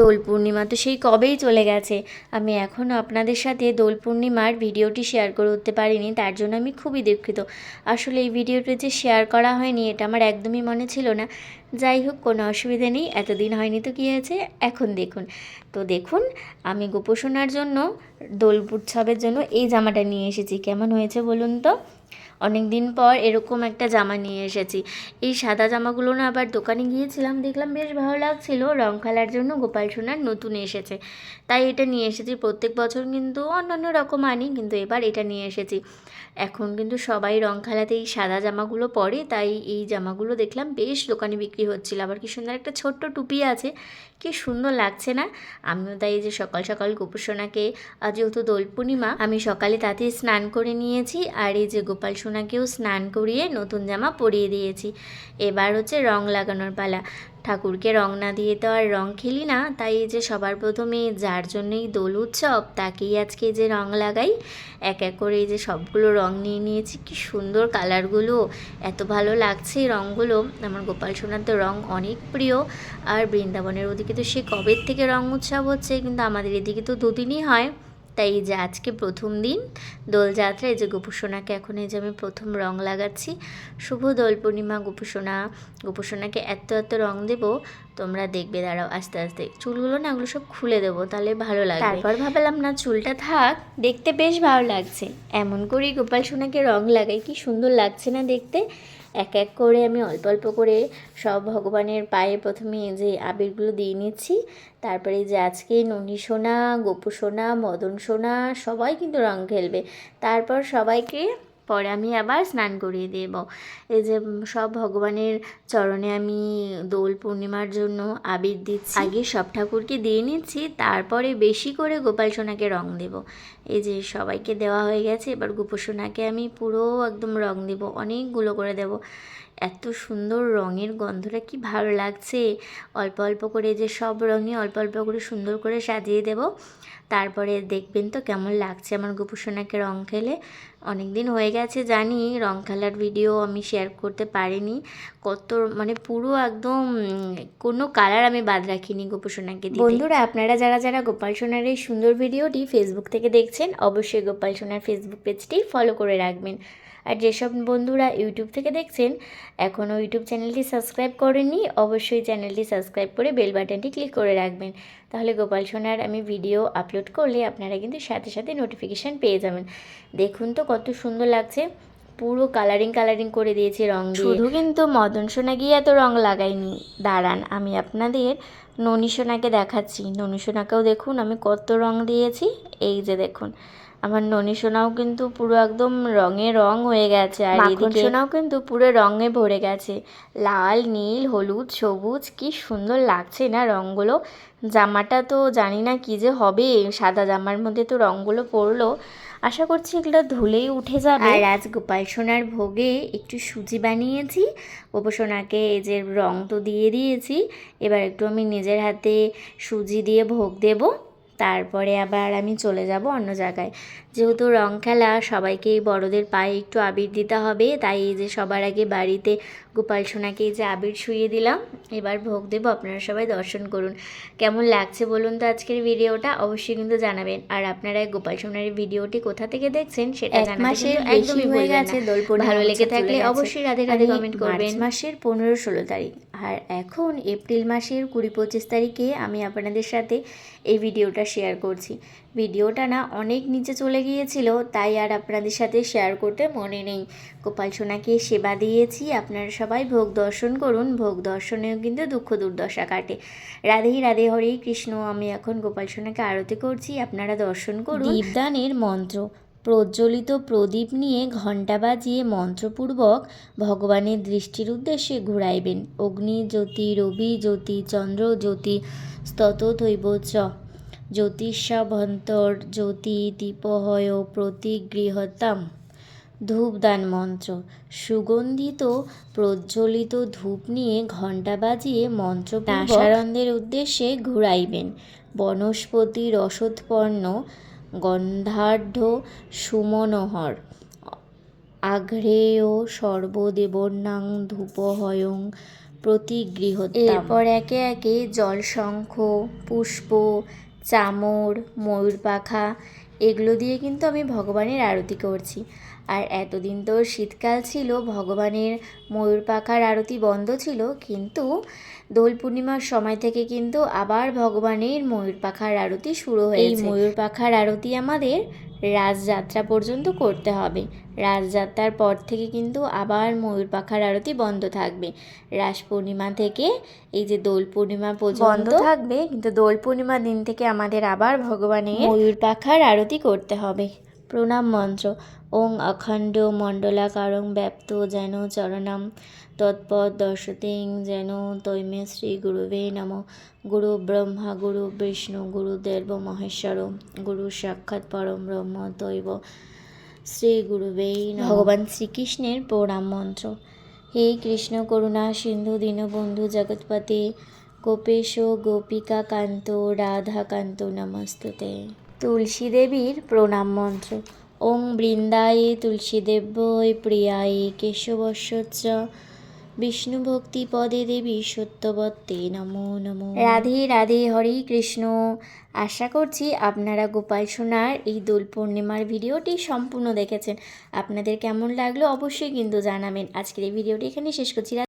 দোল পূর্ণিমা তো সেই কবেই চলে গেছে। আমি এখনও আপনাদের সাথে দোল পূর্ণিমার ভিডিওটি শেয়ার করে উঠতে পারিনি, তার জন্য আমি খুবই দুঃখিত। আসলে এই ভিডিওটি যে শেয়ার করা হয়নি, এটা আমার একদমই মনে ছিল না। যাই হোক, কোনো অসুবিধা নেই, এতদিন হয়নি তো কী হয়েছে, এখন দেখুন। তো দেখুন, আমি গোপোষণার জন্য, দোল উৎসবের জন্য এই জামাটা নিয়ে এসেছি। কেমন হয়েছে বলুন তো? অনেক দিন পর এরকম একটা জামা নিয়ে এসেছি। এই সাদা জামাগুলো না আবার দোকানে গিয়েছিলাম, দেখলাম বেশ ভালো লাগছিল। রং খেলার জন্য গোপাল সোনার নতুন এসেছে। তাই এটা নিয়ে এসেছি। প্রত্যেক বছর কিন্তু অন্যান্য রকম আনি, কিন্তু এবার এটা নিয়ে এসেছি। এখন কিন্তু সবাই রং খেলাতে এই সাদা জামাগুলো পরে, তাই এই জামাগুলো দেখলাম বেশ দোকানে বিক্রি হচ্ছিল। আবার কি সুন্দর একটা ছোট্ট টুপি আছে। কি সুন্দর লাগছে না? আমিও তাই যে সকাল সকাল গোপুসোনাকে আজ যেহেতু দোল পূর্ণিমা, আমি সকালে তাতে স্নান করে নিয়েছি। আর এই যে গোপাল সোনাকেও স্নান করিয়ে নতুন জামা পরিয়ে দিয়েছি। এবার হচ্ছে রং লাগানোর পালা। ঠাকুরকে রং না দিয়ে তো আর রং খেলি না, তাই যে সবার প্রথমে যার জন্যই দোল উৎসব, তাকেই আজকে যে রং লাগাই। এক এক করে এই যে সবগুলো রং নিয়ে নিয়েছি, কি সুন্দর কালারগুলো, এত ভালো লাগছে রঙগুলো আমার গোপাল সোনার তো রং অনেক প্রিয়, আর বৃন্দাবনের ওদিকে তো সে কবের থেকে রং উৎসব হচ্ছে, কিন্তু আমাদের এদিকে তো দুদিনই হয়। তাই এই যে আজকে প্রথম দিন, দোলযাত্রা, এই যে গোপুসোনাকে এখন এই যে আমি প্রথম রং লাগাচ্ছি। শুভ দোল পূর্ণিমা গোপুসোনা গোপুসোনাকে এত এত রং দেবো, তোমরা দেখবে, দাঁড়াও, আস্তে আস্তে। চুলগুলো না ওগুলো সব খুলে দেবো, তাহলে ভালো লাগবে। তারপর ভাবলাম না, চুলটা থাক, দেখতে বেশ ভালো লাগছে। এমন করেই গোপাল সোনাকে রং লাগাই, কি সুন্দর লাগছে না দেখতে। এক এক করে আমি অল্প অল্প করে সব ভগবানের পায়ে প্রথমে যে আবিরগুলো দিয়ে নিচ্ছি। তারপরে যে আজকে ননী সোনা, গোপু সোনা, মদন সোনা, সবাই কিন্তু রং খেলবে। তারপর সবাইকে পরে আমি আবার স্নান করিয়ে দেব। এই যে সব ভগবানের চরণে আমি দোল পূর্ণিমার জন্য আবির দিচ্ছি। আগে সব ঠাকুরকে দিয়ে নিচ্ছি, তারপরে বেশি করে গোপাল সোনাকে রং দেব। এই যে, সবাইকে দেওয়া হয়ে গেছে, এবার গোপসোনাকে আমি পুরো একদম রং দেব, অনেকগুলো করে দেব। এত সুন্দর রঙের গন্ধটা, কি ভালো লাগছে। অল্প অল্প করে যে সব রঙে অল্প অল্প করে সুন্দর করে সাজিয়ে দেব। তারপরে দেখবেন তো কেমন লাগছে আমার গোপুসোনাকে রং খেলে। অনেক দিন হয়ে গেছে জানি, রং খেলার ভিডিও আমি শেয়ার করতে পারিনি। কত মানে পুরো একদম, কোনো কালার আমি বাদ রাখিনি গোপালসোনাকে দিয়ে বন্ধুরা, আপনারা যারা যারা গোপাল সোনার এই সুন্দর ভিডিওটি ফেসবুক থেকে দেখছেন, অবশ্যই গোপাল সোনার ফেসবুক পেজটি ফলো করে রাখবেন। আর যেসব বন্ধুরা ইউটিউব থেকে দেখছেন এখনও ইউটিউব চ্যানেলটি সাবস্ক্রাইব করেননি, অবশ্যই চ্যানেলটি সাবস্ক্রাইব করে বেল বাটনটি ক্লিক করে রাখবেন। তাহলে গোপাল সোনার আমি ভিডিও আপলোড করলে আপনারা কিন্তু সাথে সাথে নোটিফিকেশান পেয়ে যাবেন। দেখুন তো কত সুন্দর লাগছে। পুরো কালারিং কালারিং করে দিয়েছি রং শুধু কিন্তু মদন সোনা গিয়ে এত রং লাগাইনি দাঁড়ান, আমি আপনাদের ননী সোনাকে দেখাচ্ছি। ননী সোনাকেও দেখুন, আমি কত রং দিয়েছি। এই যে দেখুন আমার ননী সোনাও কিন্তু পুরো একদম রঙে রং হয়ে গেছে আর এদিকে সোনাও কিন্তু পুরো রঙে ভরে গেছে। লাল নীল হলুদ সবুজ কি সুন্দর লাগছে না রঙগুলো। জামাটা তো জানি না কি যে হবে সাদা জামার মধ্যে তো রঙগুলো পড়ল। আশা করছি এগুলো ধুলেই উঠে যাবে। আর আজ গোপাল সোনার ভোগে একটু সুজি বানিয়েছি গোপু সোনাকে এই যে রং তো দিয়ে দিয়েছি এবার একটু আমি নিজের হাতে সুজি দিয়ে ভোগ দেবো। তারপরে আবার আমি চলে যাব অন্য জায়গায়। যেহেতু রং খেলা সবাইকে বড়দের পায়ে একটু আবির দিতে হবে তাই এই যে সবার আগে বাড়িতে গোপাল সোনাকে এই যে আবির শুয়ে দিলাম। এবার ভোগ দেবো আপনারা সবাই দর্শন করুন। কেমন লাগছে বলুন তো আজকের ভিডিওটা? অবশ্যই কিন্তু জানাবেন। আর আপনারা গোপাল সোনার ভিডিওটি কোথা থেকে দেখছেন সেটা জানাতে একদমই হয়ে গেছে ভালো লেগে থাকলে অবশ্যই রাধে রাধে কমেন্ট করবেন। মাসের পনেরো ষোলো তারিখ। আর এখন এপ্রিল মাসের কুড়ি পঁচিশ তারিখে আমি আপনাদের সাথে এই ভিডিওটা শেয়ার করছি। ভিডিওটা না অনেক নিচে চলে গিয়েছিল, তাই আর আপনাদের সাথে শেয়ার করতে মনে নেই। গোপাল সোনাকে সেবা দিয়েছি, আপনারা সবাই ভোগ দর্শন করুন, ভোগ দর্শনেও কিন্তু দুঃখ দুর্দশা কাটে। রাধেই রাধে হরে কৃষ্ণ, আমি এখন গোপাল সোনাকে আরতি করছি, আপনারা দর্শন করুন। দীপদানের মন্ত্র প্রজ্বলিত প্রদীপ নিয়ে ঘণ্টা বাজিয়ে মন্ত্রপূর্বক ভগবানের দৃষ্টির উদ্দেশ্যে ঘুরাইবেন। অগ্নি জ্যোতি রবি জ্যোতি চন্দ্র জ্যোতি স্ততথৈব চ। জ্যোতিষাভন্তর জ্যোতি দীপহয় প্রতিগৃহতাম। ধূপদান মন্ত্র। সুগন্ধিত প্রজ্বলিত ধূপ নিয়ে ঘণ্টা বাজিয়ে মন্ত্র দাসারন্ধের উদ্দেশ্যে ঘুরাইবেন। বনস্পতি রসোৎপন্ন গন্ধাঢ্য সুমনোহর। আঘ্রেয় সর্বদেবন্যাং ধূপহয়ং প্রতি গৃহ এরপর একে একে জলশঙ্খ, পুষ্প, চামর ময়ূর পাখা এগুলো দিয়ে কিন্তু আমি ভগবানের আরতি করছি। আর এতদিন তো শীতকাল ছিল ভগবানের ময়ূর পাখার আরতি বন্ধ ছিল কিন্তু দোল পূর্ণিমার সময় থেকে কিন্তু আবার ভগবানের ময়ূর পাখার আরতি শুরু হয়েছে। এই ময়ূর পাখার আরতি আমাদের রাজযাত্রা পর্যন্ত করতে হবে। রাজযাত্রার পর থেকে কিন্তু আবার ময়ূর পাখার আরতি বন্ধ থাকবে। রাস পূর্ণিমা থেকে এই যে দোল পূর্ণিমা পর্যন্ত বন্ধ থাকবে কিন্তু দোল পূর্ণিমা দিন থেকে আমাদের আবার ভগবানের ময়ূর পাখার আরতি করতে হবে। প্রণাম মন্ত্র। ওং অখণ্ড মণ্ডলাকারং ব্যাপ্ত যেন চরণম। তৎপদ দর্শতিং যেন তৈমে শ্রী গুরুবে নম। গুরু ব্রহ্মা, গুরু বিষ্ণু গুরুদেব মহেশ্বর, গুরু সাক্ষাৎ পরম ব্রহ্ম দৈব শ্রী গুরুবেই নমঃ। ভগবান শ্রীকৃষ্ণের প্রণাম মন্ত্র। হে কৃষ্ণ করুণা সিন্ধু দীনবন্ধু জগৎপতি। গোপেশ গোপিকা কান্ত রাধা কান্ত নমস্তুতে। তুলসী দেবীর প্রণাম মন্ত্র। ওং বৃন্দায়ে তুলসী তুলসীদেব্যই প্রিয়ায়ে কেশবস্য বিষ্ণু ভক্তি পদে দেবী সত্যবত্তে নমো নমো। রাধে রাধে হরে কৃষ্ণ। আশা করছি আপনারা গোপাল সোনার এই দোল পূর্ণিমার ভিডিওটি সম্পূর্ণ দেখেছেন। আপনাদের কেমন লাগল অবশ্যই কিন্তু জানাবেন। আজকের এই ভিডিওটি এখানে শেষ করছি।